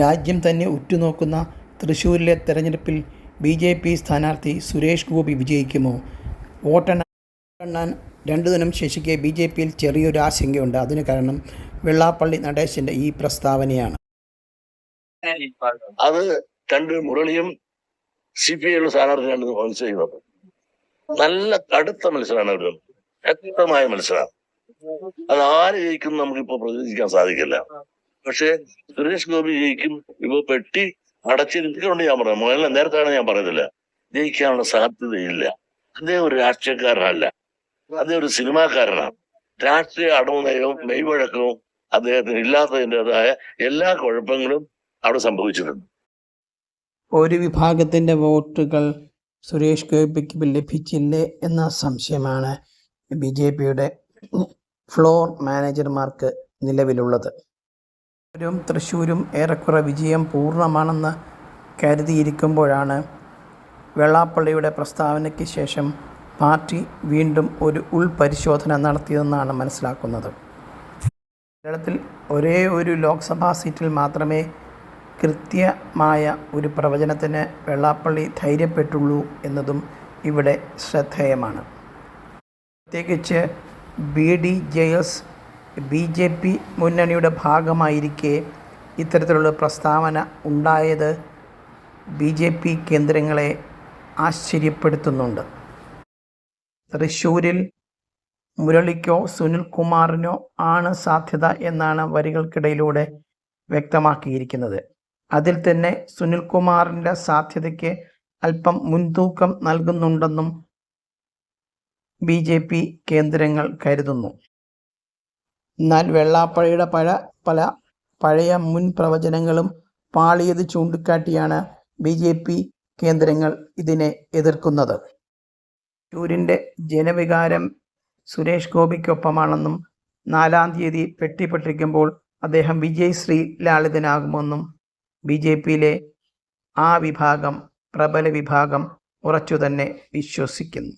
രാജ്യം തന്നെ ഉറ്റുനോക്കുന്ന തൃശ്ശൂരിലെ തെരഞ്ഞെടുപ്പിൽ ബി ജെ പി സ്ഥാനാർത്ഥി സുരേഷ് ഗോപി വിജയിക്കുമോ? വോട്ടെണ്ണാൻ രണ്ടു ദിനം ശേഷിക്കെ ബി ജെ പിയിൽ ചെറിയൊരു ആശങ്കയുണ്ട്. അതിന് കാരണം വെള്ളാപ്പള്ളി നടേശന്റെ ഈ പ്രസ്താവനയാണ്. അത് രണ്ട് മുരളിയും സി പി ഐയുടെ സ്ഥാനാർത്ഥിയാണ് നല്ല കടുത്ത മത്സരമാണ് അവർ ശക്തമായ മത്സരമാണ്. അത് ആര് ജയിക്കും നമുക്കിപ്പോ പ്രതീക്ഷിക്കാൻ സാധിക്കില്ല. പക്ഷേ സുരേഷ് ഗോപി ജയിക്കും. ഇപ്പൊ പെട്ടി അടച്ചിരിക്കൊണ്ട് ഞാൻ പറയാം. മോഹൻലാൽ നേരത്താണ് ഞാൻ പറയുന്നില്ല ജയിക്കാനുള്ള സാധ്യതയില്ല. അദ്ദേഹം ഒരു രാഷ്ട്രീയക്കാരനല്ല. അദ്ദേഹം ഒരു സിനിമാക്കാരനാണ്. രാഷ്ട്രീയ അടവുനയവും മെയ്വഴക്കവും അദ്ദേഹത്തിന് ഇല്ലാത്തതിന്റെതായ എല്ലാ കുഴപ്പങ്ങളും അവിടെ സംഭവിച്ചിട്ടുണ്ട്. ഒരു വിഭാഗത്തിന്റെ വോട്ടുകൾ സുരേഷ് ഗോപിക്ക് ലഭിച്ചില്ലേ എന്ന സംശയമാണ് ബി ജെ പിയുടെ ഫ്ലോർ മാനേജർമാർക്ക് നിലവിലുള്ളത്. തൃശ്ശൂരും ഏറെക്കുറെ വിജയം പൂർണമാണെന്ന് കരുതിയിരിക്കുമ്പോഴാണ് വെള്ളാപ്പള്ളിയുടെ പ്രസ്താവനയ്ക്ക് ശേഷം പാർട്ടി വീണ്ടും ഒരു ഉൾപരിശോധന നടത്തിയതെന്നാണ് മനസ്സിലാക്കുന്നത്. കേരളത്തിൽ ഒരേ ഒരു ലോക്സഭാ സീറ്റിൽ മാത്രമേ കൃത്യമായ ഒരു പ്രവചനത്തിന് വെള്ളാപ്പള്ളി ധൈര്യപ്പെട്ടുള്ളൂ എന്നതും ഇവിടെ ശ്രദ്ധേയമാണ്. പ്രത്യേകിച്ച് B D J S B J P മുന്നണിയുടെ ഭാഗമായിരിക്കെ ഇത്തരത്തിലുള്ള പ്രസ്താവന ഉണ്ടായത് ബി ജെ പി കേന്ദ്രങ്ങളെ ആശ്ചര്യപ്പെടുത്തുന്നുണ്ട്. തൃശ്ശൂരിൽ മുരളിക്കോ സുനിൽകുമാറിനോ ആണ് സാധ്യത എന്നാണ് വരികൾക്കിടയിലൂടെ വ്യക്തമാക്കിയിരിക്കുന്നത്. അതിൽ തന്നെ സുനിൽകുമാറിന്റെ സാധ്യതയ്ക്ക് അല്പം മുൻതൂക്കം നൽകുന്നുണ്ടെന്നും ബി കേന്ദ്രങ്ങൾ കരുതുന്നു. എന്നാൽ വെള്ളാപ്പഴയുടെ പഴ പല പഴയ മുൻ പ്രവചനങ്ങളും പാളിയത് ചൂണ്ടിക്കാട്ടിയാണ് ബി ജെ പി കേന്ദ്രങ്ങൾ ഇതിനെ എതിർക്കുന്നത്. ടൂരിന്റെ ജനവികാരം സുരേഷ് ഗോപിക്കൊപ്പമാണെന്നും നാലാം തീയതി പെട്ടിപ്പെട്ടിരിക്കുമ്പോൾ അദ്ദേഹം വിജയ് ശ്രീ ലാളിതനാകുമെന്നും ബി ജെ പിയിലെ ആ വിഭാഗം പ്രബല വിഭാഗം ഉറച്ചു തന്നെ വിശ്വസിക്കുന്നു.